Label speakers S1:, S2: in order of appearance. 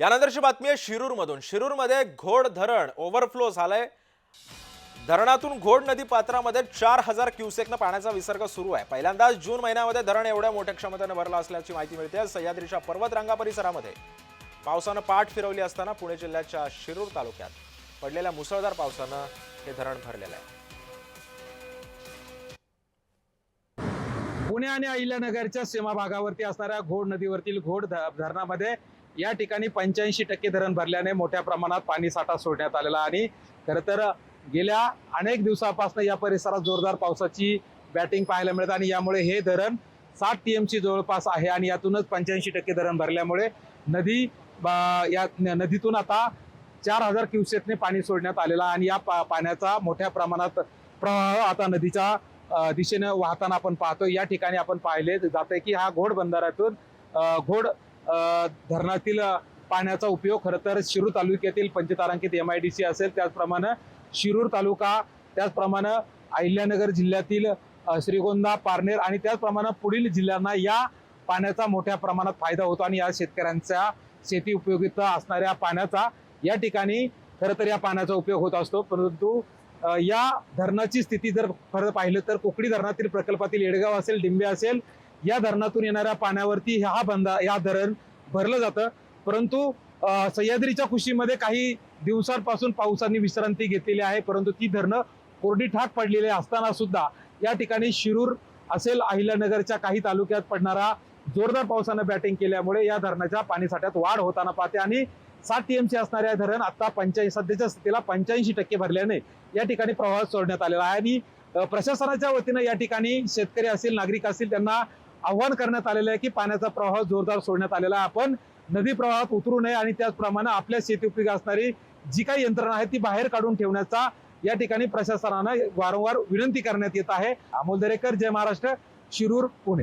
S1: यानंतरची बातमी आहे शिरूरमधून. शिरूरमध्ये घोड धरण ओव्हरफ्लो झालंय. धरणातून घोड नदी पात्रामध्ये चार हजार क्युसेकनं पाण्याचा विसर्ग सुरू आहे. पहिल्यांदाच जून महिन्यामध्ये धरण एवढ्या मोठ्या क्षमतेने भरलं असल्याची माहिती मिळते. सह्याद्रीच्या पर्वतरांगा परिसरामध्ये पावसानं पाठ फिरवली असताना पुणे जिल्ह्याच्या शिरूर तालुक्यात पडलेल्या मुसळधार पावसानं हे धरण भरलेलं आहे.
S2: पुणे आणि अहिल्यानगरच्या सीमा भागावरती असणाऱ्या घोड नदीवरती घोड धरणामध्ये या ठिकाणी पंच्याऐंशी टक्के धरण भरल्याने मोठ्या प्रमाणात पाणी साठा सोडण्यात आलेला आणि खरं तर गेल्या अनेक दिवसापासून या परिसरात जोरदार पावसाची बॅटिंग पाहायला मिळत आणि यामुळे हे धरण सात टी एमची जवळपास आहे आणि यातूनच पंच्याऐंशी टक्के धरण भरल्यामुळे नदी बा- या नदीतून आता चार हजार क्युसेकने पाणी सोडण्यात आलेला आणि या पा- पाण्याचा मोठ्या प्रमाणात प्रवाह आता नदीच्या दिशेने दिशेनं वाहताना आपण पाहतो या ठिकाणी आपण पाहिले जाते की हा घोड बंधाऱ्यातून घोड धरणातील पाण्याचा उपयोग खरं तर शिरूर तालुक्यातील पंचतारांकित एम आय डी सी असेल. त्याचप्रमाणे शिरूर तालुका त्याचप्रमाणे अहिल्यानगर जिल्ह्यातील श्रीगोंदा पारनेर आणि त्याचप्रमाणे पुढील जिल्ह्यांना या पाण्याचा मोठ्या प्रमाणात फायदा होतो आणि या शेतकऱ्यांच्या शेती उपयोगिता असणाऱ्या पाण्याचा या ठिकाणी खरं तर या पाण्याचा उपयोग होत असतो. परंतु या धरणाची स्थिती जर खरं पाहिलं तर कोकणी धरणातील प्रकल्पातील येडगाव असेल डिंबे असेल या धरणातून येणाऱ्या पाण्यावरती हा बंधा या धरण भरलं जातं. परंतु सह्याद्रीच्या खुशीमध्ये काही दिवसांपासून पावसाने विश्रांती घेतलेली आहे. परंतु ती धरणं कोरडी ठाक पडलेली असताना सुद्धा या ठिकाणी शिरूर असेल अहिल्यानगरच्या काही तालुक्यात पडणारा जोरदार पावसानं बॅटिंग केल्यामुळे या धरणाच्या पाणीसाठ्यात वाढ होताना पाहते आणि सात टीएमसी असणाऱ्या धरण आता पंच्याऐंशी सध्याच्या स्थितीला पंच्याऐंशी टक्के भरल्याने या ठिकाणी प्रवाह सोडण्यात आलेला आहे. आणि प्रशासनाच्या वतीनं या ठिकाणी शेतकरी असतील नागरिक असतील त्यांना आव्हान करण्यात आलेलं आहे की पाण्याचा प्रवाह जोरदार सोडण्यात आलेला आहे. आपण नदी प्रवाहात उतरू नये आणि त्याचप्रमाणे आपल्या शेती उपयोगी असणारी जी काही यंत्रणा आहे ती बाहेर काढून ठेवण्याचा या ठिकाणी प्रशासनानं वारंवार विनंती करण्यात येत आहे. अमोल दरेकर जय महाराष्ट्र शिरूर पुणे.